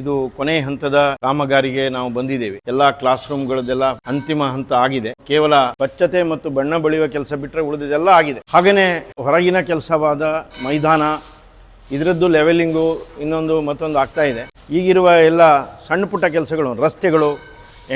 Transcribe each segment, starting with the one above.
ಇದು ಕೊನೆ ಹಂತದ ಕಾಮಗಾರಿಗೆ ನಾವು ಬಂದಿದ್ದೇವೆ. ಎಲ್ಲಾ ಕ್ಲಾಸ್ ರೂಮ್ಗಳದೆಲ್ಲ ಅಂತಿಮ ಹಂತ ಆಗಿದೆ. ಕೇವಲ ಸ್ವಚ್ಛತೆ ಮತ್ತು ಬಣ್ಣ ಬಳಿಯುವ ಕೆಲಸ ಬಿಟ್ಟರೆ ಉಳಿದಿದೆಲ್ಲ ಆಗಿದೆ. ಹಾಗೇನೆ ಹೊರಗಿನ ಕೆಲಸವಾದ ಮೈದಾನ, ಇದರದ್ದು ಲೆವೆಲಿಂಗು ಇನ್ನೊಂದು ಮತ್ತೊಂದು ಆಗ್ತಾ ಇದೆ. ಈಗಿರುವ ಎಲ್ಲ ಸಣ್ಣ ಪುಟ್ಟ ಕೆಲಸಗಳು, ರಸ್ತೆಗಳು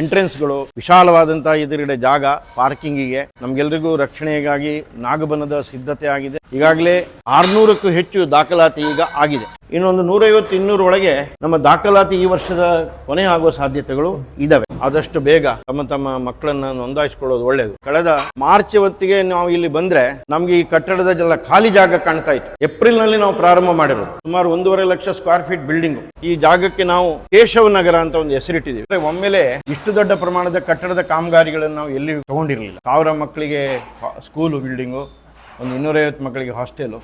ಎಂಟ್ರೆನ್ಸ್ಗಳು ವಿಶಾಲವಾದಂಥ ಎದುರುಗಡೆ ಜಾಗ ಪಾರ್ಕಿಂಗಿಗೆ ನಮಗೆಲ್ಲರಿಗೂ ರಕ್ಷಣೆಗಾಗಿ ನಾಗಬನದ ಸಿದ್ಧತೆ ಆಗಿದೆ. ಈಗಾಗಲೇ ಆರ್ನೂರಕ್ಕೂ ಹೆಚ್ಚು ದಾಖಲಾತಿ ಈಗ ಆಗಿದೆ. ಇನ್ನೊಂದು ನೂರೈವತ್ತು ಇನ್ನೂರೊಳಗೆ ನಮ್ಮ ದಾಖಲಾತಿ ಈ ವರ್ಷದ ಕೊನೆ ಆಗುವ ಸಾಧ್ಯತೆಗಳು ಇದಾವೆ. ಆದಷ್ಟು ಬೇಗ ತಮ್ಮ ತಮ್ಮ ಮಕ್ಕಳನ್ನ ನೋಂದಾಯಿಸಿಕೊಳ್ಳೋದು ಒಳ್ಳೆಯದು ಕಳೆದ ಮಾರ್ಚ್ ಹೊತ್ತಿಗೆ ನಾವು ಇಲ್ಲಿ ಬಂದ್ರೆ ನಮ್ಗೆ ಈ ಕಟ್ಟಡದ ಜಲ್ಲ ಖಾಲಿ ಜಾಗ ಕಾಣ್ತಾ ಇತ್ತು. ಏಪ್ರಿಲ್ನಲ್ಲಿ ನಾವು ಪ್ರಾರಂಭ ಮಾಡಿರೋದು. ಸುಮಾರು ಒಂದೂವರೆ ಲಕ್ಷ ಸ್ಕ್ವೇರ್ ಫೀಟ್ ಬಿಲ್ಡಿಂಗ್ ಈ ಜಾಗಕ್ಕೆ ನಾವು ಕೇಶವ ನಗರ ಅಂತ ಒಂದು ಹೆಸರಿಟ್ಟಿದ್ದೀವಿ. ಒಮ್ಮೆಲೆ ಇಷ್ಟು ದೊಡ್ಡ ಪ್ರಮಾಣದ ಕಟ್ಟಡದ ಕಾಮಗಾರಿಗಳನ್ನು ನಾವು ಎಲ್ಲಿ ತಗೊಂಡಿರಲಿಲ್ಲ. ಸಾವಿರ ಮಕ್ಕಳಿಗೆ ಸ್ಕೂಲು ಬಿಲ್ಡಿಂಗು ಒಂದು ಇನ್ನೂರೈವತ್ತು ಮಕ್ಕಳಿಗೆ ಹಾಸ್ಟೆಲು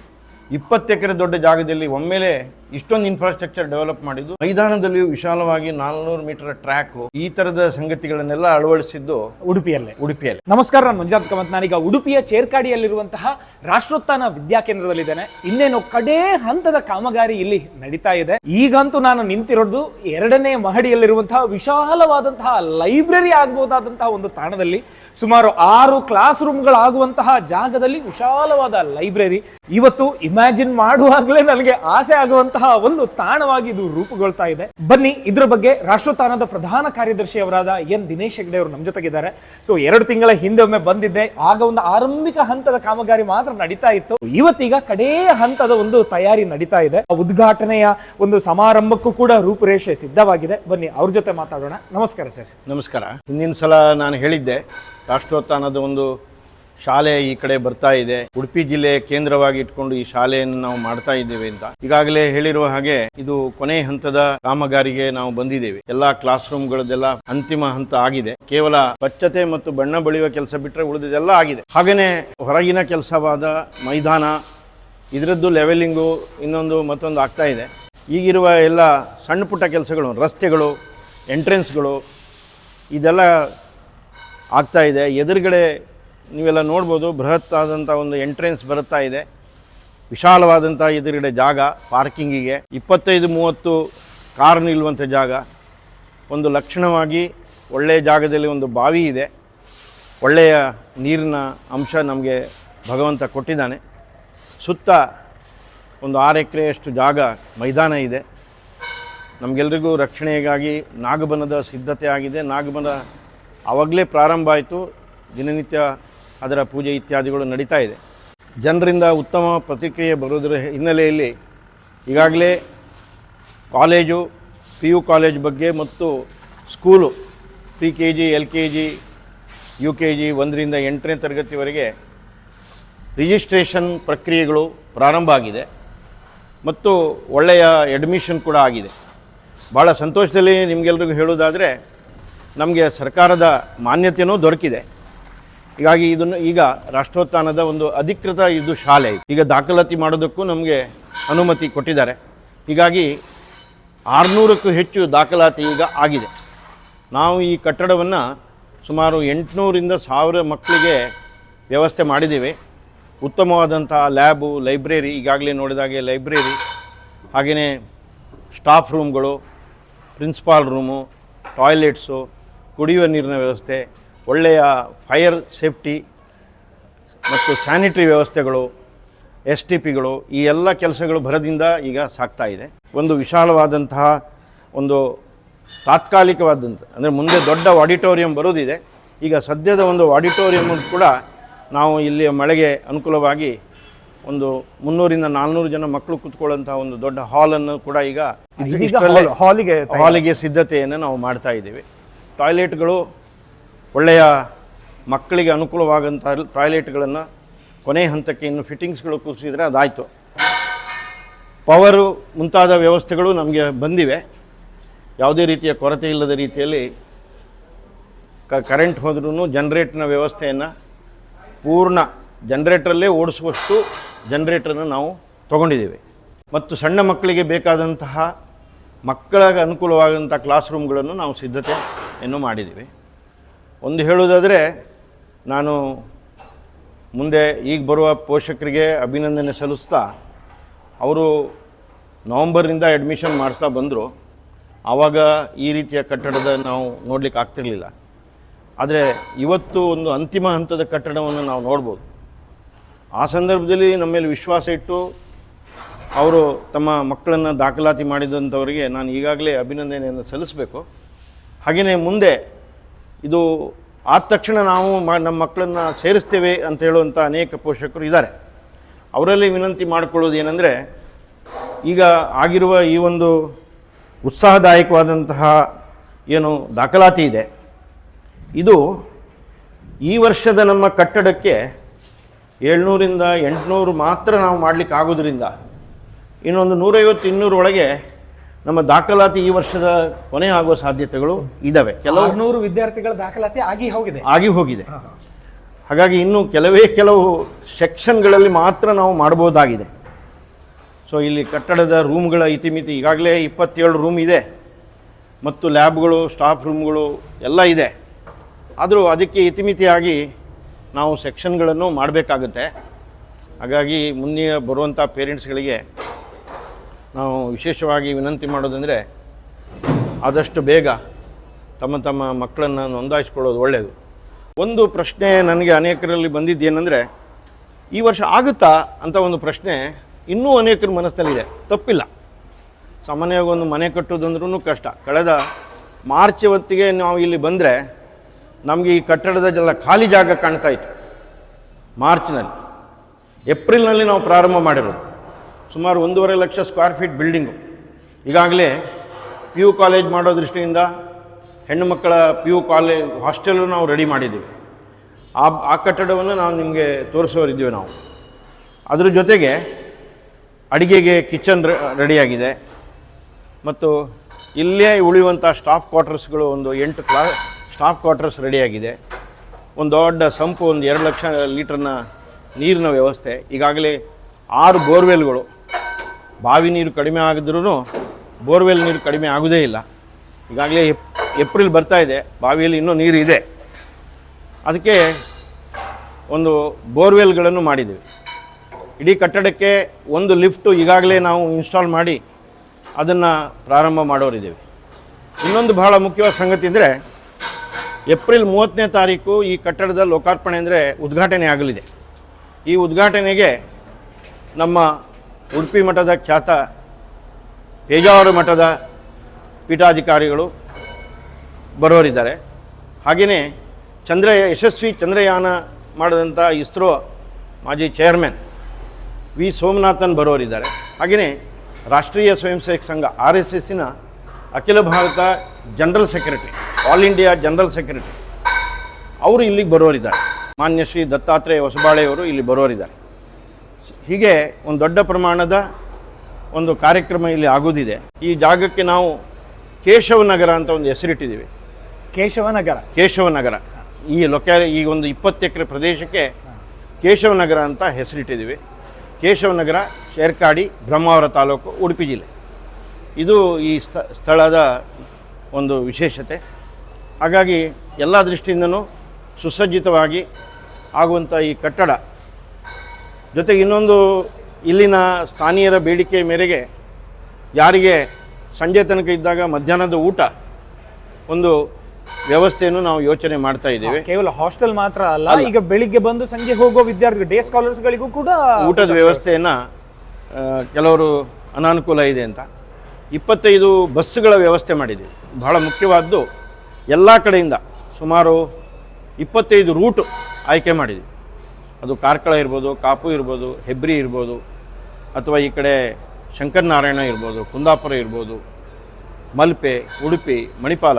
ಇಪ್ಪತ್ತು ಎಕರೆ ದೊಡ್ಡ ಜಾಗದಲ್ಲಿ ಒಮ್ಮೆಲೆ ಇಷ್ಟೊಂದು ಇನ್ಫ್ರಾಸ್ಟ್ರಕ್ಚರ್ ಡೆವಲಪ್ ಮಾಡಿದ್ದು ಮೈದಾನದಲ್ಲಿಯೂ ವಿಶಾಲವಾಗಿ ನಾಲ್ನೂರು ಮೀಟರ್ ಟ್ರ್ಯಾಕ್ ಈ ತರದ ಸಂಗತಿಗಳನ್ನೆಲ್ಲ ಅಳವಡಿಸಿದ್ದು ಉಡುಪಿಯಲ್ಲೇ. ಉಡುಪಿಯಲ್ಲಿ. ನಮಸ್ಕಾರ ನಾನು ಮಂಜುನಾಥ್ ಕಾಮತ್ ನಾನೀಗ ಉಡುಪಿಯ ಚೇರ್ಕಾಡಿಯಲ್ಲಿರುವಂತಹ ರಾಷ್ಟ್ರೋತ್ಥಾನ ವಿದ್ಯಾಕೇಂದ್ರದಲ್ಲಿದ್ದೇನೆ ಇನ್ನೇನು ಕಡೇ ಹಂತದ ಕಾಮಗಾರಿ ಇಲ್ಲಿ ನಡೀತಾ ಇದೆ. ಈಗಂತೂ ನಾನು ನಿಂತಿರೋದು ಎರಡನೇ ಮಹಡಿಯಲ್ಲಿರುವಂತಹ ವಿಶಾಲವಾದಂತಹ ಲೈಬ್ರರಿ ಆಗಬಹುದಾದಂತಹ ಒಂದು ತಾಣದಲ್ಲಿ. ಸುಮಾರು ಆರು ಕ್ಲಾಸ್ ರೂಮ್ಗಳಾಗುವಂತಹ ಜಾಗದಲ್ಲಿ ವಿಶಾಲವಾದ ಲೈಬ್ರರಿ. ಇವತ್ತು ಇಮ್ಯಾಜಿನ್ ಮಾಡುವಾಗಲೇ ನನಗೆ ಆಸೆ ಆಗುವಂತಹ ಒಂದು ತಾಣವಾಗಿ ಇದು ರೂಪುಗೊಳ್ತಾ ಇದೆ. ಬನ್ನಿ, ಇದ್ರ ಬಗ್ಗೆ ರಾಷ್ಟ್ರೋತ್ಥಾನದ ಪ್ರಧಾನ ಕಾರ್ಯದರ್ಶಿಯವರಾದ ಎನ್. ದಿನೇಶ್ ಹೆಗ್ಡೆ ಅವರು ನಮ್ಮ ಜೊತೆಗಿದ್ದಾರೆ. ಸೊ ಎರಡು ತಿಂಗಳ ಹಿಂದೆ ಒಮ್ಮೆ ಬಂದಿದ್ದೆ. ಆಗ ಒಂದು ಆರಂಭಿಕ ಹಂತದ ಕಾಮಗಾರಿ ಮಾತ್ರ ನಡೀತಾ ಇತ್ತು. ಇವತ್ತೀಗ ಕಡೇ ಹಂತದ ಒಂದು ತಯಾರಿ ನಡೀತಾ ಇದೆ. ಉದ್ಘಾಟನೆಯ ಒಂದು ಸಮಾರಂಭಕ್ಕೂ ಕೂಡ ರೂಪುರೇಷೆ ಸಿದ್ಧವಾಗಿದೆ. ಬನ್ನಿ, ಅವ್ರ ಜೊತೆ ಮಾತಾಡೋಣ. ನಮಸ್ಕಾರ ಸರ್. ನಮಸ್ಕಾರ. ಹಿಂದಿನ ಸಲ ನಾನು ಹೇಳಿದ್ದೆ, ರಾಷ್ಟ್ರೋತ್ಥಾನದ ಒಂದು ಶಾಲೆ ಈ ಕಡೆ ಬರ್ತಾ ಇದೆ. ಉಡುಪಿ ಜಿಲ್ಲೆ ಕೇಂದ್ರವಾಗಿ ಇಟ್ಕೊಂಡು ಈ ಶಾಲೆಯನ್ನು ನಾವು ಮಾಡ್ತಾ ಇದ್ದೇವೆ ಅಂತ. ಈಗಾಗಲೇ ಹೇಳಿರುವ ಹಾಗೆ ಇದು ಕೊನೆ ಹಂತದ ಕಾಮಗಾರಿಗೆ ನಾವು ಬಂದಿದ್ದೇವೆ. ಎಲ್ಲಾ ಕ್ಲಾಸ್ ರೂಮ್ಗಳದೆಲ್ಲ ಅಂತಿಮ ಹಂತ ಆಗಿದೆ. ಕೇವಲ ಸ್ವಚ್ಛತೆ ಮತ್ತು ಬಣ್ಣ ಬಳಿಯುವ ಕೆಲಸ ಬಿಟ್ಟರೆ ಉಳಿದಿದೆಲ್ಲ ಆಗಿದೆ. ಹಾಗೇನೆ ಹೊರಗಿನ ಕೆಲಸವಾದ ಮೈದಾನ, ಇದರದ್ದು ಲೆವೆಲಿಂಗು ಇನ್ನೊಂದು ಮತ್ತೊಂದು ಆಗ್ತಾ ಇದೆ. ಈಗಿರುವ ಎಲ್ಲ ಸಣ್ಣ ಪುಟ್ಟ ಕೆಲಸಗಳು, ರಸ್ತೆಗಳು ಎಂಟ್ರೆನ್ಸ್ಗಳು ಇದೆಲ್ಲ ಆಗ್ತಾ ಇದೆ. ಎದುರುಗಡೆ ನೀವೆಲ್ಲ ನೋಡ್ಬೋದು ಬೃಹತ್ ಆದಂಥ ಒಂದು ಎಂಟ್ರೆನ್ಸ್ ಬರುತ್ತಾ ಇದೆ. ವಿಶಾಲವಾದಂಥ ಎದುರುಗಡೆ ಜಾಗ ಪಾರ್ಕಿಂಗಿಗೆ ಇಪ್ಪತ್ತೈದು, ಮೂವತ್ತು ಕಾರ್ ನಿಲ್ಲುವಂಥ ಜಾಗ. ಒಂದು ಲಕ್ಷಣವಾಗಿ ಒಳ್ಳೆಯ ಜಾಗದಲ್ಲಿ ಒಂದು ಬಾವಿ ಇದೆ. ಒಳ್ಳೆಯ ನೀರಿನ ಅಂಶ ನಮಗೆ ಭಗವಂತ ಕೊಟ್ಟಿದ್ದಾನೆ. ಸುತ್ತ ಒಂದು ಆರು ಎಕರೆಯಷ್ಟು ಜಾಗ, ಮೈದಾನ ಇದೆ. ನಮಗೆಲ್ರಿಗೂ ರಕ್ಷಣೆಗಾಗಿ ನಾಗಬನದ ಸಿದ್ಧತೆ ಆಗಿದೆ. ನಾಗಬನ ಆವಾಗಲೇ ಪ್ರಾರಂಭ ಆಯಿತು. ದಿನನಿತ್ಯ ಅದರ ಪೂಜೆ ಇತ್ಯಾದಿಗಳು ನಡೀತಾ ಇದೆ. ಜನರಿಂದ ಉತ್ತಮ ಪ್ರತಿಕ್ರಿಯೆ ಬರೋದ್ರ ಹಿನ್ನೆಲೆಯಲ್ಲಿ ಈಗಾಗಲೇ ಕಾಲೇಜು, ಪಿ ಯು ಕಾಲೇಜ್ ಬಗ್ಗೆ ಮತ್ತು school pre K G L K G U K G ಒಂದರಿಂದ ಎಂಟನೇ ತರಗತಿವರೆಗೆ ರಿಜಿಸ್ಟ್ರೇಷನ್ ಪ್ರಕ್ರಿಯೆಗಳು ಪ್ರಾರಂಭ ಆಗಿದೆ ಮತ್ತು ಒಳ್ಳೆಯ ಅಡ್ಮಿಷನ್ ಕೂಡ ಆಗಿದೆ. ಭಾಳ ಸಂತೋಷದಲ್ಲಿ ನಿಮಗೆಲ್ರಿಗೂ ಹೇಳೋದಾದರೆ ನಮಗೆ ಸರ್ಕಾರದ ಮಾನ್ಯತೆಯೂ ದೊರಕಿದೆ. ಹೀಗಾಗಿ ಇದನ್ನು ಈಗ ರಾಷ್ಟ್ರೋತ್ಥಾನದ ಒಂದು ಅಧಿಕೃತ ಇದು ಶಾಲೆ. ಈಗ ದಾಖಲಾತಿ ಮಾಡೋದಕ್ಕೂ ನಮಗೆ ಅನುಮತಿ ಕೊಟ್ಟಿದ್ದಾರೆ. ಹೀಗಾಗಿ ಆರುನೂರಕ್ಕೂ ಹೆಚ್ಚು ದಾಖಲಾತಿ ಈಗ ಆಗಿದೆ. ನಾವು ಈ ಕಟ್ಟಡವನ್ನು ಸುಮಾರು ಎಂಟುನೂರಿಂದ ಸಾವಿರ ಮಕ್ಕಳಿಗೆ ವ್ಯವಸ್ಥೆ ಮಾಡಿದ್ದೀವಿ. ಉತ್ತಮವಾದಂಥ ಲ್ಯಾಬು, ಲೈಬ್ರರಿ, ಈಗಾಗಲೇ ನೋಡಿದಾಗೆ ಲೈಬ್ರರಿ ಹಾಗೆಯೇ ಸ್ಟಾಫ್ ರೂಮ್ಗಳು, ಪ್ರಿನ್ಸಿಪಾಲ್ ರೂಮು, ಟಾಯ್ಲೆಟ್ಸು, ಕುಡಿಯುವ ನೀರಿನ ವ್ಯವಸ್ಥೆ ಒಳ್ಳೆಯ ಫೈರ್ ಸೇಫ್ಟಿ ಮತ್ತು ಸ್ಯಾನಿಟರಿ ವ್ಯವಸ್ಥೆಗಳು ಎಸ್ ಟಿ ಪಿಗಳು ಈ ಎಲ್ಲ ಕೆಲಸಗಳು ಭರದಿಂದ ಈಗ ಸಾಗ್ತಾ ಇದೆ. ಒಂದು ವಿಶಾಲವಾದಂತಹ ಒಂದು ತಾತ್ಕಾಲಿಕವಾದಂಥ ಅಂದರೆ ಮುಂದೆ ದೊಡ್ಡ ಆಡಿಟೋರಿಯಂ ಬರೋದಿದೆ. ಈಗ ಸದ್ಯದ ಒಂದು ಆಡಿಟೋರಿಯಂ ಕೂಡ ನಾವು ಇಲ್ಲಿ ಮಳೆಗೆ ಅನುಕೂಲವಾಗಿ ಒಂದು ಮುನ್ನೂರಿಂದ ನಾಲ್ನೂರು ಜನ ಮಕ್ಕಳು ಕೂತ್ಕೊಳ್ಳುವಂತಹ ಒಂದು ದೊಡ್ಡ ಹಾಲನ್ನು ಕೂಡ ಈಗ ಹಾಲಿಗೆ ಹಾಲಿಗೆ ಸಿದ್ಧತೆಯನ್ನು ನಾವು ಮಾಡ್ತಾ ಇದ್ದೀವಿ. ಟಾಯ್ಲೆಟ್ಗಳು ಒಳ್ಳೆಯ ಮಕ್ಕಳಿಗೆ ಅನುಕೂಲವಾಗಂಥ ಟಾಯ್ಲೆಟ್ಗಳನ್ನು ಕೊನೆ ಹಂತಕ್ಕೆ ಇನ್ನು ಫಿಟ್ಟಿಂಗ್ಸ್ಗಳು ಕೂರಿಸಿದರೆ ಅದಾಯಿತು. ಪವರು ಮುಂತಾದ ವ್ಯವಸ್ಥೆಗಳು ನಮಗೆ ಬಂದಿವೆ. ಯಾವುದೇ ರೀತಿಯ ಕೊರತೆ ಇಲ್ಲದ ರೀತಿಯಲ್ಲಿ ಕ, ಕರೆಂಟ್ ಹೋದ್ರೂ ಜನ್ರೇಟ್ನ ವ್ಯವಸ್ಥೆಯನ್ನು ಪೂರ್ಣ ಜನ್ರೇಟ್ರಲ್ಲೇ ಓಡಿಸುವಷ್ಟು ಜನ್ರೇಟ್ರನ್ನು ನಾವು ತಗೊಂಡಿದ್ದೀವಿ. ಮತ್ತು ಸಣ್ಣ ಮಕ್ಕಳಿಗೆ ಬೇಕಾದಂತಹ ಮಕ್ಕಳ ಅನುಕೂಲವಾದಂಥ ಕ್ಲಾಸ್ ರೂಮ್ಗಳನ್ನು ನಾವು ಸಿದ್ಧತೆಯನ್ನು ಮಾಡಿದ್ದೀವಿ. ಒಂದು ಹೇಳುವುದಾದರೆ, ನಾನು ಮುಂದೆ ಈಗ ಬರುವ ಪೋಷಕರಿಗೆ ಅಭಿನಂದನೆ ಸಲ್ಲಿಸ್ತಾ, ಅವರು ನವಂಬರ್ನಿಂದ ಅಡ್ಮಿಷನ್ ಮಾಡಿಸ್ತಾ ಬಂದರು. ಆವಾಗ ಈ ರೀತಿಯ ಕಟ್ಟಡದ ನಾವು ನೋಡಲಿಕ್ಕೆ ಆಗ್ತಿರಲಿಲ್ಲ. ಆದರೆ ಇವತ್ತು ಒಂದು ಅಂತಿಮ ಹಂತದ ಕಟ್ಟಡವನ್ನು ನಾವು ನೋಡ್ಬೋದು. ಆ ಸಂದರ್ಭದಲ್ಲಿ ನಮ್ಮ ಮೇಲೆ ವಿಶ್ವಾಸ ಇಟ್ಟು, ಅವರು ತಮ್ಮ ಮಕ್ಕಳನ್ನು ದಾಖಲಾತಿ ಮಾಡಿದಂಥವರಿಗೆ ನಾನು ಈಗಾಗಲೇ ಅಭಿನಂದನೆಯನ್ನು ಸಲ್ಲಿಸಬೇಕು. ಹಾಗೆಯೇ ಮುಂದೆ ಇದು ಆದ ತಕ್ಷಣ ನಾವು ಮ, ನಮ್ಮ ಮಕ್ಕಳನ್ನು ಸೇರಿಸ್ತೇವೆ ಅಂತ ಹೇಳುವಂಥ ಅನೇಕ ಪೋಷಕರು ಇದ್ದಾರೆ. ಅವರಲ್ಲಿ ವಿನಂತಿ ಮಾಡಿಕೊಳ್ಳೋದು ಏನಂದರೆ, ಈಗ ಆಗಿರುವ ಈ ಒಂದು ಉತ್ಸಾಹದಾಯಕವಾದಂತಹ ಏನು ದಾಖಲಾತಿ ಇದೆ. ಇದು ಈ ವರ್ಷದ ನಮ್ಮ ಕಟ್ಟಡಕ್ಕೆ ಏಳ್ನೂರಿಂದ ಎಂಟುನೂರು ಮಾತ್ರ ನಾವು ಮಾಡಲಿಕ್ಕೆ ಆಗೋದ್ರಿಂದ ಇನ್ನೊಂದು ನೂರೈವತ್ತು ಇನ್ನೂರು ಒಳಗೆ ನಮ್ಮ ದಾಖಲಾತಿ ಈ ವರ್ಷದ ಕೊನೆ ಆಗುವ ಸಾಧ್ಯತೆಗಳು ಇದಾವೆ. ಕೆಲವು ನೂರು ವಿದ್ಯಾರ್ಥಿಗಳ ದಾಖಲಾತಿ ಆಗಿ ಹೋಗಿದೆ. ಆಗಿ ಹೋಗಿದೆ. ಹಾಗಾಗಿ ಇನ್ನು ಕೆಲವೇ ಕೆಲವು ಸೆಕ್ಷನ್ಗಳಲ್ಲಿ ಮಾತ್ರ ನಾವು ಮಾಡಬಹುದಾಗಿದೆ ಸೊ ಇಲ್ಲಿ ಕಟ್ಟಡದ ರೂಮ್ಗಳ ಇತಿಮಿತಿ ಈಗಾಗಲೇ ಇಪ್ಪತ್ತೇಳು ರೂಮ್ ಇದೆ. ಮತ್ತು ಲ್ಯಾಬ್ಗಳು ಸ್ಟಾಫ್ ರೂಮ್ಗಳು ಎಲ್ಲ ಇದೆ. ಆದರೂ ಅದಕ್ಕೆ ಇತಿಮಿತಿಯಾಗಿ ನಾವು ಸೆಕ್ಷನ್ಗಳನ್ನು ಮಾಡಬೇಕಾಗುತ್ತೆ. ಹಾಗಾಗಿ ಮುಂದಿನ ಬರುವಂಥ ಪೇರೆಂಟ್ಸ್ಗಳಿಗೆ ನಾವು ವಿಶೇಷವಾಗಿ ವಿನಂತಿ ಮಾಡೋದಂದರೆ ಆದಷ್ಟು ಬೇಗ ತಮ್ಮ ತಮ್ಮ ಮಕ್ಕಳನ್ನು ನೋಂದಾಯಿಸ್ಕೊಳ್ಳೋದು ಒಳ್ಳೆಯದು ಒಂದು ಪ್ರಶ್ನೆ ನನಗೆ ಅನೇಕರಲ್ಲಿ ಬಂದಿದ್ದೇನೆಂದರೆ, ಈ ವರ್ಷ ಆಗುತ್ತಾ ಅಂತ ಒಂದು ಪ್ರಶ್ನೆ ಇನ್ನೂ ಅನೇಕರ ಮನಸ್ಸಿನಲ್ಲಿದೆ. ತಪ್ಪಿಲ್ಲ. ಸಾಮಾನ್ಯವಾಗಿ ಒಂದು ಮನೆ ಕಟ್ಟೋದಂದ್ರೂ ಕಷ್ಟ. ಕಳೆದ ಮಾರ್ಚ್ ಹೊತ್ತಿಗೆ ನಾವು ಇಲ್ಲಿ ಬಂದರೆ ನಮಗೆ ಈ ಕಟ್ಟಡದ ಜಲ ಖಾಲಿ ಜಾಗ ಕಾಣ್ತಾ ಇತ್ತು. ಮಾರ್ಚ್ನಲ್ಲಿ. ಏಪ್ರಿಲ್ನಲ್ಲಿ ನಾವು ಪ್ರಾರಂಭ ಮಾಡಿರೋದು. ಸುಮಾರು ಒಂದೂವರೆ ಲಕ್ಷ ಸ್ಕ್ವೇರ್ ಫೀಟ್ ಬಿಲ್ಡಿಂಗು ಈಗಾಗಲೇ ಪಿ ಯು ಕಾಲೇಜ್ ಮಾಡೋ ದೃಷ್ಟಿಯಿಂದ ಹೆಣ್ಣು ಮಕ್ಕಳ ಪಿ ಯು ಕಾಲೇಜ್ ಹಾಸ್ಟೆಲು ನಾವು ರೆಡಿ ಮಾಡಿದ್ದೀವಿ. ಆ ಆ ಕಟ್ಟಡವನ್ನು ನಾವು ನಿಮಗೆ ತೋರಿಸೋರಿದ್ದೀವಿ ನಾವು. ಅದರ ಜೊತೆಗೆ ಅಡಿಗೆಗೆ ಕಿಚನ್ ರೆಡಿಯಾಗಿದೆ ಮತ್ತು ಇಲ್ಲೇ ಉಳಿಯುವಂಥ ಸ್ಟಾಫ್ ಕ್ವಾರ್ಟರ್ಸ್ಗಳು ಒಂದು ಎಂಟು ಕ್ಲಾ ಸ್ಟಾಫ್ ಕ್ವಾರ್ಟರ್ಸ್ ರೆಡಿಯಾಗಿದೆ ಒಂದು ದೊಡ್ಡ ಸಂಪು ಒಂದು ಎರಡು ಲಕ್ಷ ಲೀಟ್ರನ್ನ ನೀರಿನ ವ್ಯವಸ್ಥೆ. ಈಗಾಗಲೇ ಆರು ಬೋರ್ವೆಲ್ಗಳು ಬಾವಿ ನೀರು ಕಡಿಮೆ ಆಗಿದ್ರೂ ಬೋರ್ವೆಲ್ ನೀರು ಕಡಿಮೆ ಆಗೋದೇ ಇಲ್ಲ. ಈಗಾಗಲೇ ಏಪ್ ಏಪ್ರಿಲ್ ಬರ್ತಾ ಇದೆ, ಬಾವಿಯಲ್ಲಿ ಇನ್ನೂ ನೀರು ಇದೆ. ಅದಕ್ಕೆ ಒಂದು ಬೋರ್ವೆಲ್ಗಳನ್ನು ಮಾಡಿದ್ದೀವಿ ಇಡೀ ಕಟ್ಟಡಕ್ಕೆ ಒಂದು ಲಿಫ್ಟು ಈಗಾಗಲೇ ನಾವು ಇನ್ಸ್ಟಾಲ್ ಮಾಡಿ ಅದನ್ನು ಪ್ರಾರಂಭ ಮಾಡೋರಿದ್ದೀವಿ. ಇನ್ನೊಂದು ಬಹಳ ಮುಖ್ಯವಾದ ಸಂಗತಿ ಅಂದರೆ, ಏಪ್ರಿಲ್ ಮೂವತ್ತನೇ ತಾರೀಕು ಈ ಕಟ್ಟಡದ ಲೋಕಾರ್ಪಣೆ ಅಂದರೆ ಉದ್ಘಾಟನೆ ಆಗಲಿದೆ. ಈ ಉದ್ಘಾಟನೆಗೆ ನಮ್ಮ ಉಡುಪಿ ಮಠದ ಖ್ಯಾತ ಪೇಜಾವರ ಮಠದ ಪೀಠಾಧಿಕಾರಿಗಳು ಬರೋರಿದ್ದಾರೆ. ಹಾಗೆಯೇ ಚಂದ್ರ ಯಶಸ್ವಿ ಚಂದ್ರಯಾನ ಮಾಡಿದಂಥ ಇಸ್ರೋ ಮಾಜಿ ಚೇರ್ಮನ್ ವಿ. ಸೋಮನಾಥನ್ ಬರೋರಿದ್ದಾರೆ. ಹಾಗೆಯೇ ರಾಷ್ಟ್ರೀಯ ಸ್ವಯಂ ಸೇವಕ ಸಂಘ ಆರ್ ಎಸ್ ಎಸ್ಸಿನ ಅಖಿಲ Bharat general secretary, all India general secretary, ಅವರು ಇಲ್ಲಿಗೆ ಬರೋರಿದ್ದಾರೆ. ಮಾನ್ಯ ಶ್ರೀ ದತ್ತಾತ್ರೇಯ ಹೊಸಬಾಳೆಯವರು ಇಲ್ಲಿ ಬರೋರಿದ್ದಾರೆ. ಹೀಗೆ ಒಂದು ದೊಡ್ಡ ಪ್ರಮಾಣದ ಒಂದು ಕಾರ್ಯಕ್ರಮ ಇಲ್ಲಿ ಆಗೋದಿದೆ. ಈ ಜಾಗಕ್ಕೆ ನಾವು ಕೇಶವನಗರ ಅಂತ ಒಂದು ಹೆಸರಿಟ್ಟಿದ್ದೀವಿ. ಕೇಶವನಗರ ಕೇಶವನಗರ ಈ ಲೊಕ್ಯಾಲಿ ಈ ಒಂದು ಇಪ್ಪತ್ತು ಎಕರೆ ಪ್ರದೇಶಕ್ಕೆ ಕೇಶವನಗರ ಅಂತ ಹೆಸರಿಟ್ಟಿದ್ದೀವಿ. ಕೇಶವನಗರ ಶೇರ್ಕಾಡಿ ಬ್ರಹ್ಮಾವರ ತಾಲೂಕು ಉಡುಪಿ ಜಿಲ್ಲೆ. ಇದು ಈ ಸ್ಥ ಸ್ಥಳದ ಒಂದು ವಿಶೇಷತೆ. ಹಾಗಾಗಿ ಎಲ್ಲ ದೃಷ್ಟಿಯಿಂದನೂ ಸುಸಜ್ಜಿತವಾಗಿ ಆಗುವಂಥ ಈ ಕಟ್ಟಡ ಜೊತೆಗೆ ಇನ್ನೊಂದು ಇಲ್ಲಿನ ಸ್ಥಾನೀಯರ ಬೇಡಿಕೆ ಮೇರೆಗೆ ಯಾರಿಗೆ ಸಂಜೆ ತನಕ ಇದ್ದಾಗ ಮಧ್ಯಾಹ್ನದ ಊಟ ಒಂದು ವ್ಯವಸ್ಥೆಯನ್ನು ನಾವು ಯೋಚನೆ ಮಾಡ್ತಾ ಇದ್ದೇವೆ. ಕೇವಲ ಹಾಸ್ಟೆಲ್ ಮಾತ್ರ ಅಲ್ಲ ಈಗ ಬೆಳಿಗ್ಗೆ ಬಂದು ಸಂಜೆ ಹೋಗೋ ವಿದ್ಯಾರ್ಥಿಗಳು ಡೇ ಸ್ಕಾಲರ್ಸ್ಗಳಿಗೂ ಕೂಡ ಊಟದ ವ್ಯವಸ್ಥೆಯನ್ನು ಕೆಲವರು ಅನಾನುಕೂಲ ಇದೆ ಅಂತ. ಇಪ್ಪತ್ತೈದು ಬಸ್ಸುಗಳ ವ್ಯವಸ್ಥೆ ಮಾಡಿದ್ದೀವಿ. ಬಹಳ ಮುಖ್ಯವಾದ್ದು ಎಲ್ಲ ಕಡೆಯಿಂದ ಸುಮಾರು ಇಪ್ಪತ್ತೈದು ರೂಟು ಆಯ್ಕೆ ಮಾಡಿದ್ದೀವಿ. ಅದು ಕಾರ್ಕಳ ಇರ್ಬೋದು, ಕಾಪು ಇರ್ಬೋದು, ಹೆಬ್ರಿ ಇರ್ಬೋದು, ಅಥವಾ ಈ ಕಡೆ ಶಂಕರನಾರಾಯಣ ಇರ್ಬೋದು, ಕುಂದಾಪುರ ಇರ್ಬೋದು, ಮಲ್ಪೆ, ಉಡುಪಿ, ಮಣಿಪಾಲ,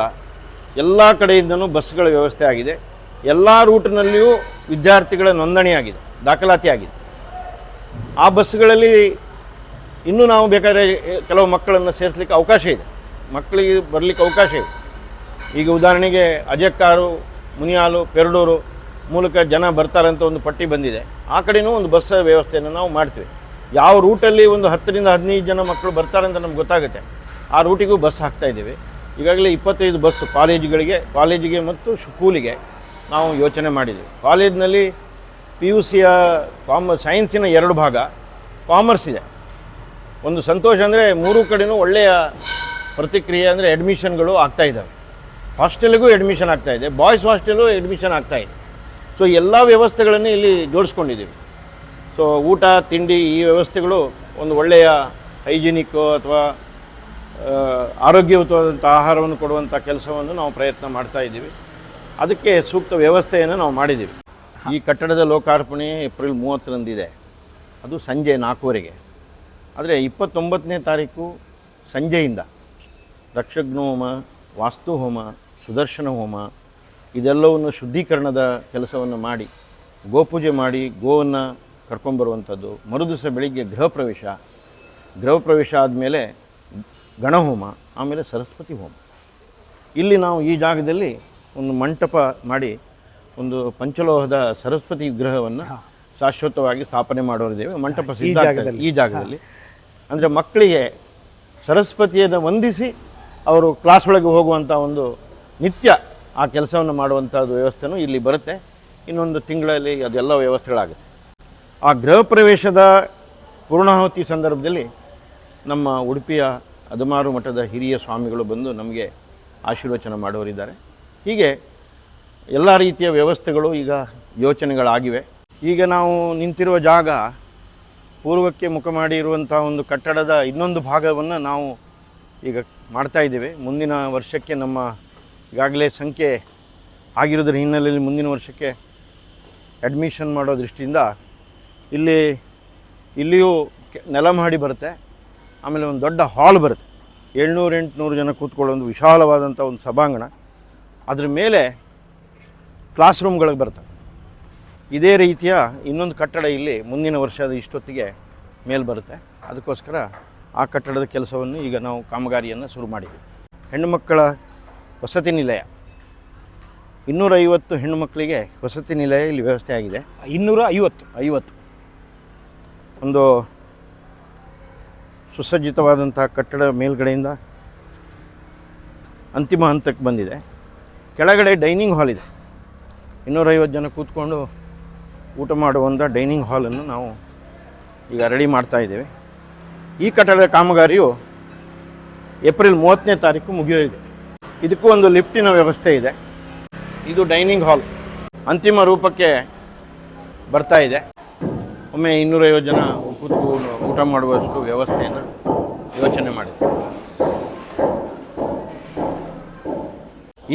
ಎಲ್ಲ ಕಡೆಯಿಂದನೂ ಬಸ್ಗಳ ವ್ಯವಸ್ಥೆ ಆಗಿದೆ. ಎಲ್ಲ ರೂಟ್ನಲ್ಲಿಯೂ ವಿದ್ಯಾರ್ಥಿಗಳ ನೋಂದಣಿ ಆಗಿದೆ ದಾಖಲಾತಿ ಆಗಿದೆ ಆ ಬಸ್ಗಳಲ್ಲಿ ಇನ್ನೂ ನಾವು ಬೇಕಾದರೆ ಕೆಲವು ಮಕ್ಕಳನ್ನು ಸೇರಿಸ್ಲಿಕ್ಕೆ ಅವಕಾಶ ಇದೆ. ಮಕ್ಕಳಿಗೆ ಬರಲಿಕ್ಕೆ ಅವಕಾಶ ಇದೆ. ಈಗ ಉದಾಹರಣೆಗೆ ಅಜಕ್ಕಾರು, ಮುನಿಯಾಲು, ಪೆರಡೂರು ಮೂಲಕ ಜನ ಬರ್ತಾರಂತ ಒಂದು ಪಟ್ಟಿ ಬಂದಿದೆ. ಆ ಕಡೆಯೂ ಒಂದು ಬಸ್ ವ್ಯವಸ್ಥೆಯನ್ನು ನಾವು ಮಾಡ್ತೀವಿ. ಯಾವ ರೂಟಲ್ಲಿ ಒಂದು ಹತ್ತರಿಂದ ಹದಿನೈದು ಜನ ಮಕ್ಕಳು ಬರ್ತಾರಂತ ನಮ್ಗೆ ಗೊತ್ತಾಗುತ್ತೆ. ಆ ರೂಟಿಗೂ ಬಸ್ ಹಾಕ್ತಾ ಇದ್ದೀವಿ. ಈಗಾಗಲೇ ಇಪ್ಪತ್ತೈದು ಬಸ್ ಕಾಲೇಜುಗಳಿಗೆ, ಕಾಲೇಜಿಗೆ ಮತ್ತು ಸ್ಕೂಲಿಗೆ ನಾವು ಯೋಚನೆ ಮಾಡಿದ್ದೀವಿ ಕಾಲೇಜಿನಲ್ಲಿ ಪಿ ಯು ಸಿಯ ಕಾಮ, ಸೈನ್ಸಿನ ಎರಡು ಭಾಗ, ಕಾಮರ್ಸ್ ಇದೆ. ಒಂದು ಸಂತೋಷ ಅಂದರೆ ಮೂರು ಕಡೆನೂ ಒಳ್ಳೆಯ ಪ್ರತಿಕ್ರಿಯೆ ಅಂದರೆ ಅಡ್ಮಿಷನ್ಗಳು ಆಗ್ತಾಯಿದ್ದಾವೆ ಹಾಸ್ಟೆಲಿಗೂ ಅಡ್ಮಿಷನ್ ಆಗ್ತಾಯಿದೆ ಬಾಯ್ಸ್ ಹಾಸ್ಟೆಲು ಅಡ್ಮಿಷನ್ ಆಗ್ತಾಯಿದೆ ಸೊ ಎಲ್ಲ ವ್ಯವಸ್ಥೆಗಳನ್ನು ಇಲ್ಲಿ ಜೋಡಿಸ್ಕೊಂಡಿದ್ದೀವಿ. ಸೊ ಊಟ, ತಿಂಡಿ ಈ ವ್ಯವಸ್ಥೆಗಳು ಒಂದು ಒಳ್ಳೆಯ ಹೈಜಿನಿಕ್ ಅಥವಾ ಆರೋಗ್ಯಯುತವಾದಂಥ ಆಹಾರವನ್ನು ಕೊಡುವಂಥ ಕೆಲಸವನ್ನು ನಾವು ಪ್ರಯತ್ನ ಮಾಡ್ತಾ ಇದ್ದೀವಿ. ಅದಕ್ಕೆ ಸೂಕ್ತ ವ್ಯವಸ್ಥೆಯನ್ನು ನಾವು ಮಾಡಿದ್ದೀವಿ. ಈ ಕಟ್ಟಡದ ಲೋಕಾರ್ಪಣೆ ಏಪ್ರಿಲ್ ಮೂವತ್ತರಂದಿದೆ. ಅದು ಸಂಜೆ ನಾಲ್ಕೂವರೆಗೆ. ಆದರೆ ಇಪ್ಪತ್ತೊಂಬತ್ತನೇ ತಾರೀಕು ಸಂಜೆಯಿಂದ. ದಕ್ಷಗ್ನ ಹೋಮ ವಾಸ್ತು ಹೋಮ ಸುದರ್ಶನ ಹೋಮ ಇದೆಲ್ಲವನ್ನು ಶುದ್ಧೀಕರಣದ ಕೆಲಸವನ್ನು ಮಾಡಿ ಗೋಪೂಜೆ ಮಾಡಿ ಗೋವನ್ನು ಕರ್ಕೊಂಬರುವಂಥದ್ದು. ಮರುದಿವಸ ಬೆಳಿಗ್ಗೆ ಗೃಹ ಪ್ರವೇಶ ಗೃಹ ಪ್ರವೇಶ ಆದಮೇಲೆ ಗಣಹೋಮ ಆಮೇಲೆ ಸರಸ್ವತಿ ಹೋಮ. ಇಲ್ಲಿ ನಾವು ಈ ಜಾಗದಲ್ಲಿ ಒಂದು ಮಂಟಪ ಮಾಡಿ ಒಂದು ಪಂಚಲೋಹದ ಸರಸ್ವತಿ ವಿಗ್ರಹವನ್ನು ಶಾಶ್ವತವಾಗಿ ಸ್ಥಾಪನೆ ಮಾಡೋರಿದ್ದೇವೆ. ಮಂಟಪ ಸಿದ್ಧ ಈ ಜಾಗದಲ್ಲಿ. ಅಂದರೆ ಮಕ್ಕಳಿಗೆ ಸರಸ್ವತಿಯನ್ನು ವಂದಿಸಿ ಅವರು ಕ್ಲಾಸ್ ಒಳಗೆ ಹೋಗುವಂಥ ಒಂದು ನಿತ್ಯ ಆ ಕೆಲಸವನ್ನು ಮಾಡುವಂಥದ್ದು ವ್ಯವಸ್ಥೆನೂ ಇಲ್ಲಿ ಬರುತ್ತೆ. ಇನ್ನೊಂದು ತಿಂಗಳಲ್ಲಿ ಅದೆಲ್ಲ ವ್ಯವಸ್ಥೆಗಳಾಗುತ್ತೆ. ಆ ಗೃಹ ಪ್ರವೇಶದ ಪೂರ್ಣಾಹುತಿ ಸಂದರ್ಭದಲ್ಲಿ ನಮ್ಮ ಉಡುಪಿಯ ಅದುಮಾರು ಮಠದ ಹಿರಿಯ ಸ್ವಾಮಿಗಳು ಬಂದು ನಮಗೆ ಆಶೀರ್ವಚನ ಮಾಡೋರಿದ್ದಾರೆ ಹೀಗೆ ಎಲ್ಲ ರೀತಿಯ ವ್ಯವಸ್ಥೆಗಳು ಈಗ ಯೋಚನೆಗಳಾಗಿವೆ. ಈಗ ನಾವು ನಿಂತಿರುವ ಜಾಗ ಪೂರ್ವಕ್ಕೆ ಮುಖ ಮಾಡಿ ಇರುವಂಥ ಒಂದು ಕಟ್ಟಡದ ಇನ್ನೊಂದು ಭಾಗವನ್ನು ನಾವು ಈಗ ಮಾಡ್ತಾ ಇದ್ದೇವೆ. ಮುಂದಿನ ವರ್ಷಕ್ಕೆ ನಮ್ಮ ಈಗಾಗಲೇ ಸಂಖ್ಯೆ ಆಗಿರೋದ್ರ ಹಿನ್ನೆಲೆಯಲ್ಲಿ ಮುಂದಿನ ವರ್ಷಕ್ಕೆ ಅಡ್ಮಿಷನ್ ಮಾಡೋ ದೃಷ್ಟಿಯಿಂದ ಇಲ್ಲಿ ಇಲ್ಲಿಯೂ ಕೆ- ನೆಲಮಹಡಿ ಬರುತ್ತೆ. ಆಮೇಲೆ ಒಂದು ದೊಡ್ಡ ಹಾಲ್ ಬರುತ್ತೆ. ಏಳ್ನೂರು, ಎಂಟುನೂರು ಜನ ಕೂತ್ಕೊಳ್ಳೋ ಒಂದು ವಿಶಾಲವಾದಂಥ ಒಂದು ಸಭಾಂಗಣ. ಅದ್ರ ಮೇಲೆ ಕ್ಲಾಸ್ ರೂಮ್ಗಳಿಗೆ ಬರ್ತವೆ ಇದೇ ರೀತಿಯ ಇನ್ನೊಂದು ಕಟ್ಟಡ ಇಲ್ಲಿ ಮುಂದಿನ ವರ್ಷದ ಇಷ್ಟೊತ್ತಿಗೆ ಮೇಲೆ ಬರುತ್ತೆ. ಅದಕ್ಕೋಸ್ಕರ ಆ ಕಟ್ಟಡದ ಕೆಲಸವನ್ನು ಈಗ ನಾವು ಕಾಮಗಾರಿಯನ್ನು ಶುರು ಮಾಡಿದ್ದೀವಿ ಹೆಣ್ಣುಮಕ್ಕಳ ವಸತಿ ನಿಲಯ. ಇನ್ನೂರೈವತ್ತು ಹೆಣ್ಣು ಮಕ್ಕಳಿಗೆ ವಸತಿ ನಿಲಯ ಇಲ್ಲಿ ವ್ಯವಸ್ಥೆ ಆಗಿದೆ. ಇನ್ನೂರ ಐವತ್ತು. ಐವತ್ತು ಒಂದು ಸುಸಜ್ಜಿತವಾದಂತಹ ಕಟ್ಟಡ ಮೇಲ್ಗಡೆಯಿಂದ ಅಂತಿಮ ಹಂತಕ್ಕೆ ಬಂದಿದೆ. ಕೆಳಗಡೆ ಡೈನಿಂಗ್ ಹಾಲ್ ಇದೆ. ಇನ್ನೂರೈವತ್ತು ಜನ ಕೂತ್ಕೊಂಡು ಊಟ ಮಾಡುವಂಥ ಡೈನಿಂಗ್ ಹಾಲನ್ನು ನಾವು ಈಗ ರೆಡಿ ಮಾಡ್ತಾ ಇದ್ದೇವೆ. ಈ ಕಟ್ಟಡದ ಕಾಮಗಾರಿಯು ಏಪ್ರಿಲ್ ಮೂವತ್ತನೇ ತಾರೀಕು ಮುಗಿಯೋದಿದೆ ಇದಕ್ಕೂ ಒಂದು ಲಿಫ್ಟಿನ ವ್ಯವಸ್ಥೆ ಇದೆ. ಇದು ಡೈನಿಂಗ್ ಹಾಲ್. ಅಂತಿಮ ರೂಪಕ್ಕೆ ಬರ್ತಾ ಇದೆ. ಒಮ್ಮೆ ಇನ್ನೂರೈವತ್ತು ಜನ ಕೂತ್ಕೊಂಡು ಊಟ ಮಾಡುವಷ್ಟು ವ್ಯವಸ್ಥೆಯನ್ನು ಯೋಚನೆ ಮಾಡಿದೆ.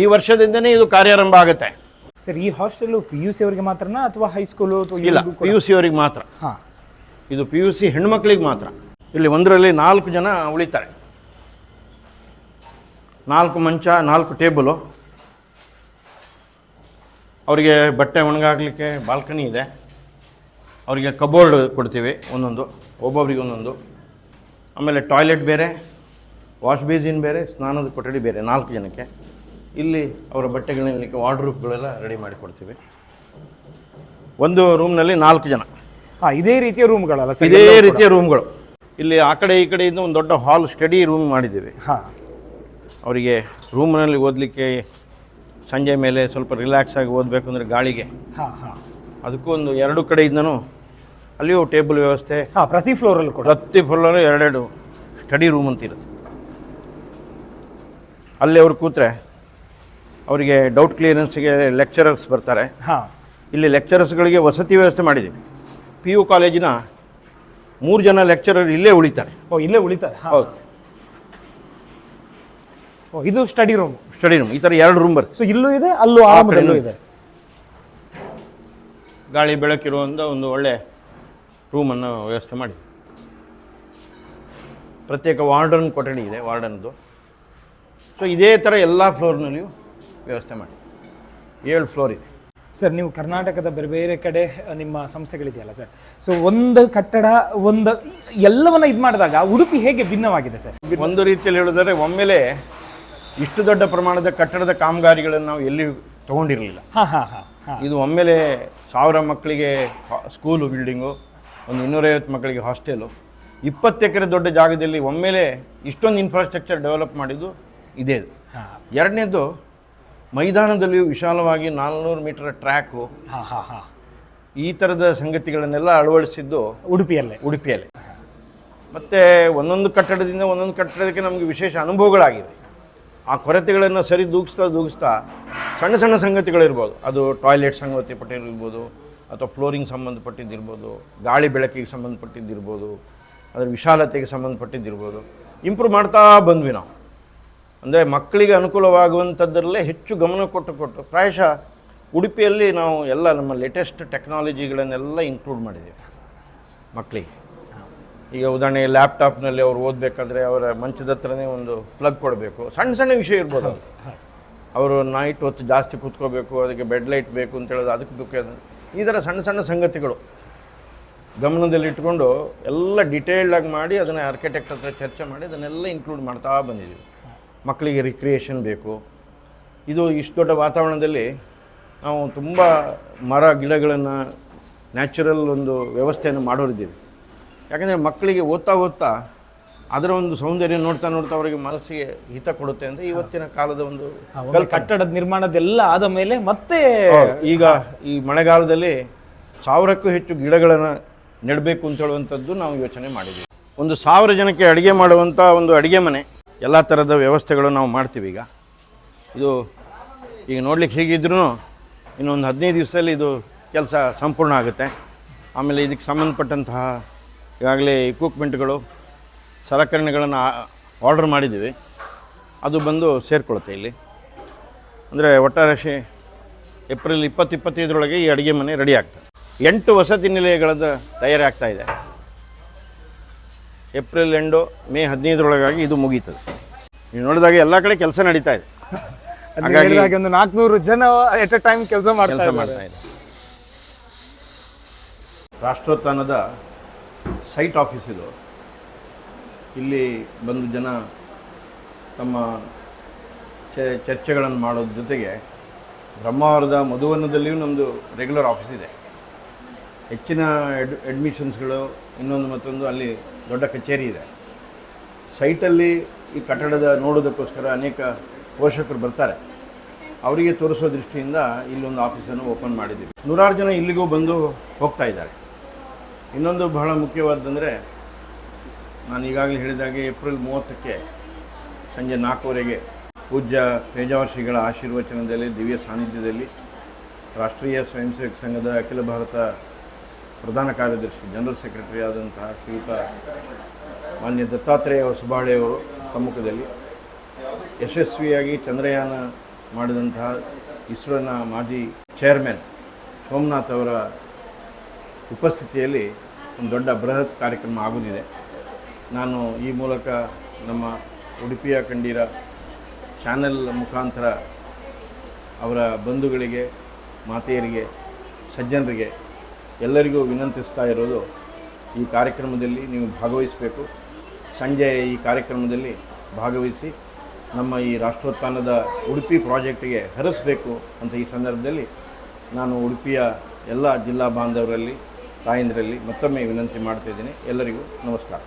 ಈ ವರ್ಷದಿಂದನೇ ಇದು ಕಾರ್ಯಾರಂಭ ಆಗುತ್ತೆ. ಸರ್ ಈ ಹಾಸ್ಟೆಲ್ ಪಿ ಯು ಸಿ ಅವರಿಗೆ ಮಾತ್ರನಾ ಅಥವಾ ಹೈಸ್ಕೂಲು ಇಲ್ಲ ಪಿ ಯು ಸಿ ಅವರಿಗೆ ಮಾತ್ರ. ಹಾಂ. ಇದು ಪಿ ಯು ಸಿ ಹೆಣ್ಮಕ್ಳಿಗೆ ಮಾತ್ರ. ಇಲ್ಲಿ ಒಂದರಲ್ಲಿ ನಾಲ್ಕು ಜನ ಉಳಿತಾರೆ. ನಾಲ್ಕು ಮಂಚ ನಾಲ್ಕು ಟೇಬಲು. ಅವರಿಗೆ ಬಟ್ಟೆ ಒಣಗಾಗಲಿಕ್ಕೆ ಬಾಲ್ಕನಿ ಇದೆ. ಅವರಿಗೆ ಕಬೋರ್ಡ್ ಕೊಡ್ತೀವಿ ಒಂದೊಂದು ಒಬ್ಬೊಬ್ರಿಗೆ ಒಂದೊಂದು. ಆಮೇಲೆ ಟಾಯ್ಲೆಟ್ ಬೇರೆ ವಾಶ್ ಬೇಸಿನ್ ಬೇರೆ ಸ್ನಾನದ ಕೊಠಡಿ ಬೇರೆ ನಾಲ್ಕು ಜನಕ್ಕೆ. ಇಲ್ಲಿ ಅವರ ಬಟ್ಟೆಗಳನ್ನಲಿಕ್ಕೆ ವಾರ್ಡ್ರೂಪ್ಗಳೆಲ್ಲ ರೆಡಿ ಮಾಡಿ ಕೊಡ್ತೀವಿ. ಒಂದು ರೂಮ್ನಲ್ಲಿ ನಾಲ್ಕು ಜನ. ಹಾಂ ಇದೇ ರೀತಿಯ ರೂಮ್ಗಳಲ್ಲ ಇದೇ ರೀತಿಯ ರೂಮ್ಗಳು. ಇಲ್ಲಿ ಆ ಕಡೆ ಈ ಕಡೆಯಿಂದ ಒಂದು ದೊಡ್ಡ ಹಾಲ್ ಸ್ಟಡಿ ರೂಮ್ ಮಾಡಿದ್ದೀವಿ. ಹಾಂ. ಅವರಿಗೆ ರೂಮ್ನಲ್ಲಿ ಓದಲಿಕ್ಕೆ ಸಂಜೆ ಮೇಲೆ ಸ್ವಲ್ಪ ರಿಲ್ಯಾಕ್ಸ್ ಆಗಿ ಓದಬೇಕು ಅಂದರೆ ಗಾಳಿಗೆ. ಹಾಂ ಹಾಂ. ಅದಕ್ಕೂ ಒಂದು ಎರಡು ಕಡೆಯಿಂದನೂ ಅಲ್ಲಿಯೂ ಟೇಬಲ್ ವ್ಯವಸ್ಥೆ. ಹಾಂ ಪ್ರತಿ ಫ್ಲೋರಲ್ಲಿ ಕೂಡ. ಪ್ರತಿ ಫ್ಲೋರಲ್ಲಿ ಎರಡೆರಡು ಸ್ಟಡಿ ರೂಮ್ ಅಂತ ಇರುತ್ತೆ. ಅಲ್ಲಿ ಅವರು ಕೂತ್ರೆ ಅವರಿಗೆ ಡೌಟ್ ಕ್ಲಿಯರೆನ್ಸ್ಗೆ ಲೆಕ್ಚರರ್ಸ್ ಬರ್ತಾರೆ. ಹಾಂ. ಇಲ್ಲಿ ಲೆಕ್ಚರರ್ಸ್ಗಳಿಗೆ ವಸತಿ ವ್ಯವಸ್ಥೆ ಮಾಡಿದ್ದೀವಿ. ಪಿ ಯು ಕಾಲೇಜಿನ ಮೂರು ಜನ ಲೆಕ್ಚರರ್ ಇಲ್ಲೇ ಉಳಿತಾರೆ. ಓ ಇಲ್ಲೇ ಉಳಿತಾರೆ. ಹೌದು. ಇದು ಸ್ಟಡಿ ರೂಮ್ ಸ್ಟಡಿ ರೂಮ್ ಈ ಥರ ಎರಡು ರೂಮ್ ಬರುತ್ತೆ. ಸೊ ಇಲ್ಲೂ ಇದೆ ಅಲ್ಲೂ ಆರಾಮದಲ್ಲೂ ಇದೆ. ಗಾಳಿ ಬೆಳಕಿರುವಂಥ ಒಂದು ಒಳ್ಳೆ ರೂಮನ್ನು ವ್ಯವಸ್ಥೆ ಮಾಡಿ. ಪ್ರತ್ಯೇಕ ವಾರ್ಡನ್ ಕೊಠಡಿ ಇದೆ ವಾರ್ಡನ್ದು. ಸೊ ಇದೇ ಥರ ಎಲ್ಲ ಫ್ಲೋರ್ನಲ್ಲಿಯೂ ವ್ಯವಸ್ಥೆ ಮಾಡಿ. ಏಳು ಫ್ಲೋರ್ ಇದೆ. ಸರ್ ನೀವು ಕರ್ನಾಟಕದ ಬೇರೆ ಬೇರೆ ಕಡೆ ನಿಮ್ಮ ಸಂಸ್ಥೆಗಳಿದೆಯಲ್ಲ ಸರ್ ಸೊ ಒಂದು ಕಟ್ಟಡ ಒಂದು ಎಲ್ಲವನ್ನ ಇದು ಮಾಡಿದಾಗ ಉಡುಪಿ ಹೇಗೆ ಭಿನ್ನವಾಗಿದೆ ಸರ್ ಒಂದು ರೀತಿಯಲ್ಲಿ ಹೇಳಿದರೆ ಒಮ್ಮೆಲೆ ಇಷ್ಟು ದೊಡ್ಡ ಪ್ರಮಾಣದ ಕಟ್ಟಡದ ಕಾಮಗಾರಿಗಳನ್ನು ನಾವು ಎಲ್ಲಿ ತಗೊಂಡಿರಲಿಲ್ಲ. ಹಾಂ ಹಾಂ ಹಾಂ ಹಾಂ. ಇದು ಒಮ್ಮೆಲೆ ಸಾವಿರ ಮಕ್ಕಳಿಗೆ ಸ್ಕೂಲು ಬಿಲ್ಡಿಂಗು ಒಂದು ಇನ್ನೂರೈವತ್ತು ಮಕ್ಕಳಿಗೆ ಹಾಸ್ಟೆಲು ಇಪ್ಪತ್ತು ಎಕರೆ ದೊಡ್ಡ ಜಾಗದಲ್ಲಿ ಒಮ್ಮೆಲೆ ಇಷ್ಟೊಂದು ಇನ್ಫ್ರಾಸ್ಟ್ರಕ್ಚರ್ ಡೆವಲಪ್ ಮಾಡಿದ್ದು ಇದೇ ಇದು. ಎರಡನೇದು ಮೈದಾನದಲ್ಲಿಯೂ ವಿಶಾಲವಾಗಿ ನಾಲ್ನೂರು ಮೀಟರ್ ಟ್ರ್ಯಾಕು ಹಾಂ ಹಾಂ ಹಾಂ. ಈ ಥರದ ಸಂಗತಿಗಳನ್ನೆಲ್ಲ ಅಳವಡಿಸಿದ್ದು ಉಡುಪಿಯಲ್ಲೇ. ಉಡುಪಿಯಲ್ಲೇ. ಮತ್ತು ಒಂದೊಂದು ಕಟ್ಟಡದಿಂದ ಒಂದೊಂದು ಕಟ್ಟಡಕ್ಕೆ ನಮಗೆ ವಿಶೇಷ ಅನುಭವಗಳಾಗಿವೆ. ಆ ಕೊರತೆಗಳನ್ನು ಸರಿ ದೂಗಿಸ್ತಾ ದೂಗಿಸ್ತಾ ಸಣ್ಣ ಸಣ್ಣ ಸಂಗತಿಗಳಿರ್ಬೋದು. ಅದು ಟಾಯ್ಲೆಟ್ ಸಂಗತಿಪಟ್ಟಿರ್ಬೋದು, ಅಥವಾ ಫ್ಲೋರಿಂಗ್ ಸಂಬಂಧಪಟ್ಟಿದ್ದಿರ್ಬೋದು, ಗಾಳಿ ಬೆಳಕಿಗೆ ಸಂಬಂಧಪಟ್ಟಿದ್ದಿರ್ಬೋದು, ಅದರ ವಿಶಾಲತೆಗೆ ಸಂಬಂಧಪಟ್ಟಿದ್ದಿರ್ಬೋದು, ಇಂಪ್ರೂವ್ ಮಾಡ್ತಾ ಬಂದ್ವಿ ನಾವು. ಅಂದರೆ ಮಕ್ಕಳಿಗೆ ಅನುಕೂಲವಾಗುವಂಥದ್ದರಲ್ಲೇ ಹೆಚ್ಚು ಗಮನ ಕೊಟ್ಟು ಕೊಟ್ಟು ಪ್ರಾಯಶಃ ಉಡುಪಿಯಲ್ಲಿ ನಾವು ಎಲ್ಲ ನಮ್ಮ ಲೇಟೆಸ್ಟ್ ಟೆಕ್ನಾಲಜಿಗಳನ್ನೆಲ್ಲ ಇನ್ಕ್ಲೂಡ್ ಮಾಡಿದ್ದೀವಿ ಮಕ್ಕಳಿಗೆ. ಈಗ ಉದಾಹರಣೆಗೆ ಲ್ಯಾಪ್ಟಾಪ್ನಲ್ಲಿ ಅವ್ರು ಓದಬೇಕಾದ್ರೆ ಅವರ ಮಂಚದ ಹತ್ರನೇ ಒಂದು ಪ್ಲಗ್ ಕೊಡಬೇಕು. ಸಣ್ಣ ಸಣ್ಣ ವಿಷಯ ಇರ್ಬೋದು ಅವರು ನೈಟ್ ಹೊತ್ತು ಜಾಸ್ತಿ ಕೂತ್ಕೋಬೇಕು, ಅದಕ್ಕೆ ಬೆಡ್ ಲೈಟ್ ಬೇಕು ಅಂತ ಹೇಳೋದು, ಅದಕ್ಕೆ ದುಃಖ ಈ ಥರ ಸಣ್ಣ ಸಣ್ಣ ಸಂಗತಿಗಳು. ಗಮನದಲ್ಲಿಟ್ಕೊಂಡು ಎಲ್ಲ ಡಿಟೇಲ್ಡಾಗಿ ಮಾಡಿ ಅದನ್ನು ಆರ್ಕಿಟೆಕ್ಟ್ ಹತ್ರ ಚರ್ಚೆ ಮಾಡಿ ಅದನ್ನೆಲ್ಲ ಇನ್ಕ್ಲೂಡ್ ಮಾಡ್ತಾ ಬಂದಿದ್ದೀವಿ. ಮಕ್ಕಳಿಗೆ ರಿಕ್ರಿಯೇಷನ್ ಬೇಕು. ಇದು ಇಷ್ಟು ದೊಡ್ಡ ವಾತಾವರಣದಲ್ಲಿ ನಾವು ತುಂಬ ಮರ, ಗಿಡಗಳನ್ನು ನ್ಯಾಚುರಲ್ ಒಂದು ವ್ಯವಸ್ಥೆಯನ್ನು ಮಾಡೋರಿದ್ದೀವಿ. ಯಾಕಂದರೆ ಮಕ್ಕಳಿಗೆ ಓದ್ತಾ ಓದ್ತಾ ಅದರ ಒಂದು ಸೌಂದರ್ಯ ನೋಡ್ತಾ ನೋಡ್ತಾ ಅವರಿಗೆ ಮನಸ್ಸಿಗೆ ಹಿತ ಕೊಡುತ್ತೆ ಅಂದರೆ ಇವತ್ತಿನ ಕಾಲದ ಒಂದು ಕಟ್ಟಡದ ನಿರ್ಮಾಣದೆಲ್ಲ ಆದ ಮೇಲೆ ಮತ್ತೆ ಈಗ ಈ ಮಳೆಗಾಲದಲ್ಲಿ ಸಾವಿರಕ್ಕೂ ಹೆಚ್ಚು ಗಿಡಗಳನ್ನು ನೆಡಬೇಕು ಅಂತ ಹೇಳುವಂಥದ್ದು ನಾವು ಯೋಚನೆ ಮಾಡಿದ್ದೀವಿ. ಒಂದು ಸಾವಿರ ಜನಕ್ಕೆ ಅಡುಗೆ ಮಾಡುವಂಥ ಒಂದು ಅಡುಗೆ ಮನೆ ಎಲ್ಲ ಥರದ ವ್ಯವಸ್ಥೆಗಳು ನಾವು ಮಾಡ್ತೀವಿ ಈಗ. ಇದು ಈಗ ನೋಡ್ಲಿಕ್ಕೆ ಹೇಗಿದ್ರೂ ಇನ್ನೊಂದು ಹದಿನೈದು ದಿವಸದಲ್ಲಿ ಇದು ಕೆಲಸ ಸಂಪೂರ್ಣ ಆಗುತ್ತೆ. ಆಮೇಲೆ ಇದಕ್ಕೆ ಸಂಬಂಧಪಟ್ಟಂತಹ ಈಗಾಗಲೇ ಇಕ್ವಿಪ್ಮೆಂಟ್ಗಳು ಸಲಕರಣೆಗಳನ್ನು ಆರ್ಡರ್ ಮಾಡಿದ್ದೀವಿ. ಅದು ಬಂದು ಸೇರಿಕೊಳ್ಳುತ್ತೆ ಇಲ್ಲಿ. ಅಂದರೆ ಒಟ್ಟಾರೆ ಏಪ್ರಿಲ್ ಇಪ್ಪತ್ತು ಇಪ್ಪತ್ತೈದರೊಳಗೆ ಈ ಅಡುಗೆ ಮನೆ ರೆಡಿ ಆಗ್ತದೆ. ಎಂಟು ವಸತಿ ನಿಲಯಗಳದ್ದು ತಯಾರಿ ಆಗ್ತಾ ಇದೆ. ಏಪ್ರಿಲ್ ಎಂಡು ಮೇ ಹದಿನೈದರೊಳಗಾಗಿ ಇದು ಮುಗೀತದೆ. ನೀವು ನೋಡಿದಾಗ ಎಲ್ಲ ಕಡೆ ಕೆಲಸ ನಡೀತಾ ಇದೆ. ಒಂದು ನಾಲ್ಕುನೂರು ಜನ ಎಟ್ ಎ ಟೈಮ್ ಕೆಲಸ ಮಾಡ್ತಾ ಇದೆ. ರಾಷ್ಟ್ರೋತ್ಥಾನದ ಸೈಟ್ ಆಫೀಸ್ ಇದು. ಇಲ್ಲಿ ಬಂದು ಜನ ತಮ್ಮ ಚರ್ಚೆಗಳನ್ನು ಮಾಡೋದ್ರ ಜೊತೆಗೆ ಬ್ರಹ್ಮಾವರದ ಮಧುವನದಲ್ಲಿಯೂ ನಮ್ಮದು ರೆಗ್ಯುಲರ್ ಆಫೀಸ್ ಇದೆ. ಹೆಚ್ಚಿನ ಎಡ್ ಅಡ್ಮಿಷನ್ಸ್ಗಳು ಇನ್ನೊಂದು ಮತ್ತೊಂದು ಅಲ್ಲಿ ದೊಡ್ಡ ಕಚೇರಿ ಇದೆ. ಸೈಟಲ್ಲಿ ಈ ಕಟ್ಟಡದ ನೋಡೋದಕ್ಕೋಸ್ಕರ ಅನೇಕ ಪೋಷಕರು ಬರ್ತಾರೆ. ಅವರಿಗೆ ತೋರಿಸೋ ದೃಷ್ಟಿಯಿಂದ ಇಲ್ಲೊಂದು ಆಫೀಸನ್ನು ಓಪನ್ ಮಾಡಿದ್ದೀವಿ. ನೂರಾರು ಜನ ಇಲ್ಲಿಗೂ ಬಂದು ಹೋಗ್ತಾ ಇದ್ದಾರೆ. ಇನ್ನೊಂದು ಬಹಳ ಮುಖ್ಯವಾದ್ದಂದರೆ ನಾನು ಈಗಾಗಲೇ ಹೇಳಿದಾಗೆ ಏಪ್ರಿಲ್ ಮೂವತ್ತಕ್ಕೆ ಸಂಜೆ ನಾಲ್ಕುವರೆಗೆ ಪೂಜ್ಯ ತೇಜಾವರ್ಷಿಗಳ ಆಶೀರ್ವಚನದಲ್ಲಿ, ದಿವ್ಯ ಸಾನ್ನಿಧ್ಯದಲ್ಲಿ ರಾಷ್ಟ್ರೀಯ ಸ್ವಯಂ ಸೇವಕ ಸಂಘದ ಅಖಿಲ ಭಾರತ ಪ್ರಧಾನ ಕಾರ್ಯದರ್ಶಿ, ಜನರಲ್ ಸೆಕ್ರೆಟರಿ ಆದಂತಹ ಶ್ರೀಯುತ ಮಾನ್ಯ ದತ್ತಾತ್ರೇಯ ಸುಬಾಳೆಯವರು ಸಮ್ಮುಖದಲ್ಲಿ ಯಶಸ್ವಿಯಾಗಿ ಚಂದ್ರಯಾನ ಮಾಡಿದಂತಹ ಇಸ್ರೋನ ಮಾಜಿ ಚೇರ್ಮನ್ ಸೋಮನಾಥ್ ಅವರ ಉಪಸ್ಥಿತಿಯಲ್ಲಿ ಒಂದು ದೊಡ್ಡ ಬೃಹತ್ ಕಾರ್ಯಕ್ರಮ ಆಗುತ್ತಿದೆ ನಾನು ಈ ಮೂಲಕ ನಮ್ಮ ಉಡುಪಿಯ ಕಂಡೀರ ಚಾನೆಲ್ ಮುಖಾಂತರ ಅವರ ಬಂಧುಗಳಿಗೆ, ಮಾತೆಯರಿಗೆ, ಸಜ್ಜನರಿಗೆ ಎಲ್ಲರಿಗೂ ವಿನಂತಿಸ್ತಾ ಇರೋದು, ಈ ಕಾರ್ಯಕ್ರಮದಲ್ಲಿ ನೀವು ಭಾಗವಹಿಸಬೇಕು. ಸಂಜೆ ಈ ಕಾರ್ಯಕ್ರಮದಲ್ಲಿ ಭಾಗವಹಿಸಿ ನಮ್ಮ ಈ ರಾಷ್ಟ್ರೋತ್ಥಾನದ ಉಡುಪಿ ಪ್ರಾಜೆಕ್ಟಿಗೆ ಹರಿಸಬೇಕು ಅಂತ ಈ ಸಂದರ್ಭದಲ್ಲಿ ನಾನು ಉಡುಪಿಯ ಎಲ್ಲ ಜಿಲ್ಲಾ ಬಾಂಧವರಲ್ಲಿ ತಾಯಂದಿರಲ್ಲಿ ಮತ್ತೊಮ್ಮೆ ವಿನಂತಿ ಮಾಡ್ತಿದ್ದೀನಿ ಎಲ್ಲರಿಗೂ ನಮಸ್ಕಾರ.